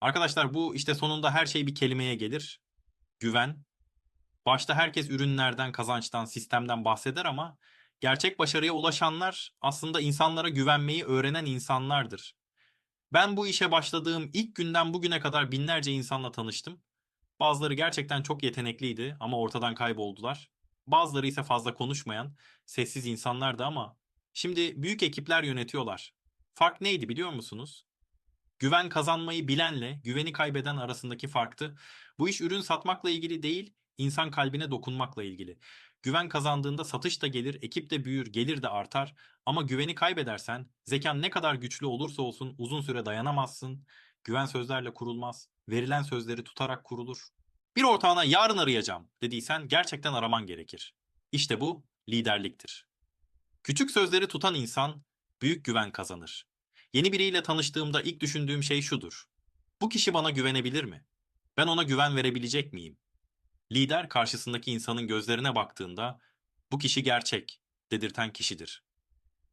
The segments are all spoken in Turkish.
Arkadaşlar bu işte sonunda her şey bir kelimeye gelir. Güven. Başta herkes ürünlerden, kazançtan, sistemden bahseder ama gerçek başarıya ulaşanlar aslında insanlara güvenmeyi öğrenen insanlardır. Ben bu işe başladığım ilk günden bugüne kadar binlerce insanla tanıştım. Bazıları gerçekten çok yetenekliydi ama ortadan kayboldular. Bazıları ise fazla konuşmayan, sessiz insanlardı ama şimdi büyük ekipler yönetiyorlar. Fark neydi biliyor musunuz? Güven kazanmayı bilenle güveni kaybeden arasındaki farktı. Bu iş ürün satmakla ilgili değil, insan kalbine dokunmakla ilgili. Güven kazandığında satış da gelir, ekip de büyür, gelir de artar. Ama güveni kaybedersen, zekan ne kadar güçlü olursa olsun uzun süre dayanamazsın. Güven sözlerle kurulmaz, verilen sözleri tutarak kurulur. Bir ortağına yarın arayacağım dediysen gerçekten araman gerekir. İşte bu liderliktir. Küçük sözleri tutan insan büyük güven kazanır. Yeni biriyle tanıştığımda ilk düşündüğüm şey şudur. Bu kişi bana güvenebilir mi? Ben ona güven verebilecek miyim? Lider karşısındaki insanın gözlerine baktığında bu kişi gerçek dedirten kişidir.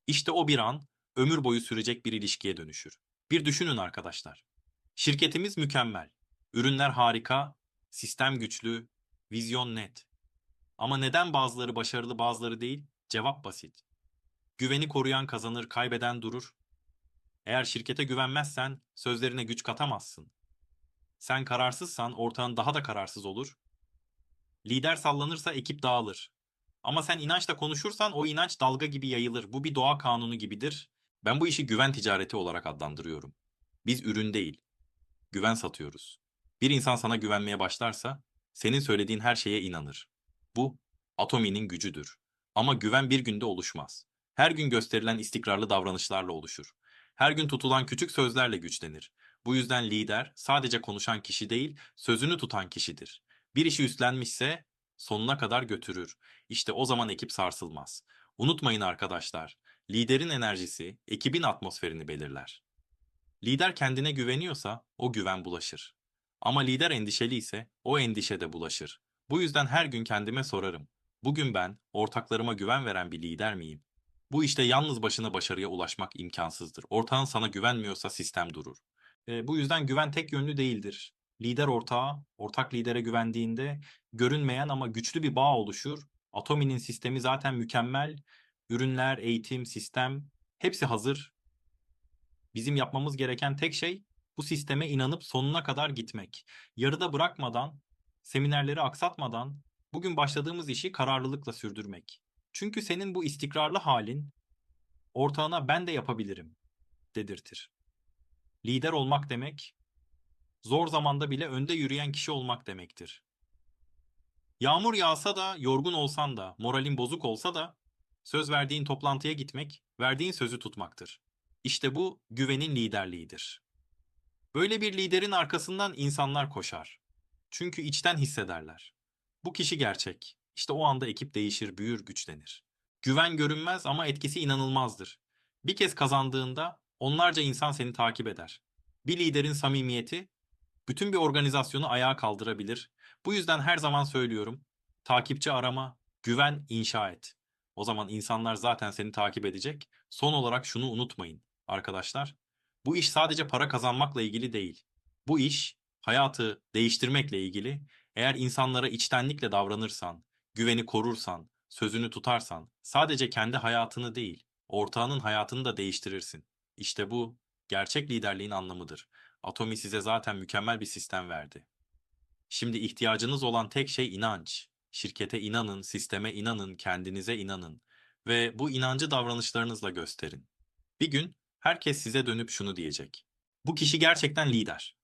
İşte o bir an ömür boyu sürecek bir ilişkiye dönüşür. Bir düşünün arkadaşlar. Şirketimiz mükemmel. Ürünler harika, sistem güçlü, vizyon net. Ama neden bazıları başarılı bazıları değil? Cevap basit. Güveni koruyan kazanır, kaybeden durur. Eğer şirkete güvenmezsen sözlerine güç katamazsın. Sen kararsızsan ortağın daha da kararsız olur. Lider sallanırsa ekip dağılır. Ama sen inançla konuşursan o inanç dalga gibi yayılır. Bu bir doğa kanunu gibidir. Ben bu işi güven ticareti olarak adlandırıyorum. Biz ürün değil, güven satıyoruz. Bir insan sana güvenmeye başlarsa senin söylediğin her şeye inanır. Bu Atomi'nin gücüdür. Ama güven bir günde oluşmaz. Her gün gösterilen istikrarlı davranışlarla oluşur. Her gün tutulan küçük sözlerle güçlenir. Bu yüzden lider sadece konuşan kişi değil, sözünü tutan kişidir. Bir işi üstlenmişse sonuna kadar götürür. İşte o zaman ekip sarsılmaz. Unutmayın arkadaşlar, liderin enerjisi ekibin atmosferini belirler. Lider kendine güveniyorsa o güven bulaşır. Ama lider endişeli ise o endişe de bulaşır. Bu yüzden her gün kendime sorarım. Bugün ben ortaklarıma güven veren bir lider miyim? Bu işte yalnız başına başarıya ulaşmak imkansızdır. Ortağın sana güvenmiyorsa sistem durur. E, bu yüzden güven tek yönlü değildir. Lider ortağa, ortak lidere güvendiğinde görünmeyen ama güçlü bir bağ oluşur. Atomi'nin sistemi zaten mükemmel. Ürünler, eğitim, sistem hepsi hazır. Bizim yapmamız gereken tek şey bu sisteme inanıp sonuna kadar gitmek. Yarıda bırakmadan, seminerleri aksatmadan bugün başladığımız işi kararlılıkla sürdürmek. Çünkü senin bu istikrarlı halin ortağına ben de yapabilirim dedirtir. Lider olmak demek, zor zamanda bile önde yürüyen kişi olmak demektir. Yağmur yağsa da, yorgun olsan da, moralin bozuk olsa da söz verdiğin toplantıya gitmek, verdiğin sözü tutmaktır. İşte bu güvenin liderliğidir. Böyle bir liderin arkasından insanlar koşar. Çünkü içten hissederler. Bu kişi gerçek. İşte o anda ekip değişir, büyür, güçlenir. Güven görünmez ama etkisi inanılmazdır. Bir kez kazandığında onlarca insan seni takip eder. Bir liderin samimiyeti bütün bir organizasyonu ayağa kaldırabilir. Bu yüzden her zaman söylüyorum. Takipçi arama, güven inşa et. O zaman insanlar zaten seni takip edecek. Son olarak şunu unutmayın arkadaşlar. Bu iş sadece para kazanmakla ilgili değil. Bu iş hayatı değiştirmekle ilgili. Eğer insanlara içtenlikle davranırsan, güveni korursan, sözünü tutarsan sadece kendi hayatını değil, ortağının hayatını da değiştirirsin. İşte bu gerçek liderliğin anlamıdır. Atomi size zaten mükemmel bir sistem verdi. Şimdi ihtiyacınız olan tek şey inanç. Şirkete inanın, sisteme inanın, kendinize inanın ve bu inancı davranışlarınızla gösterin. Bir gün herkes size dönüp şunu diyecek. Bu kişi gerçekten lider.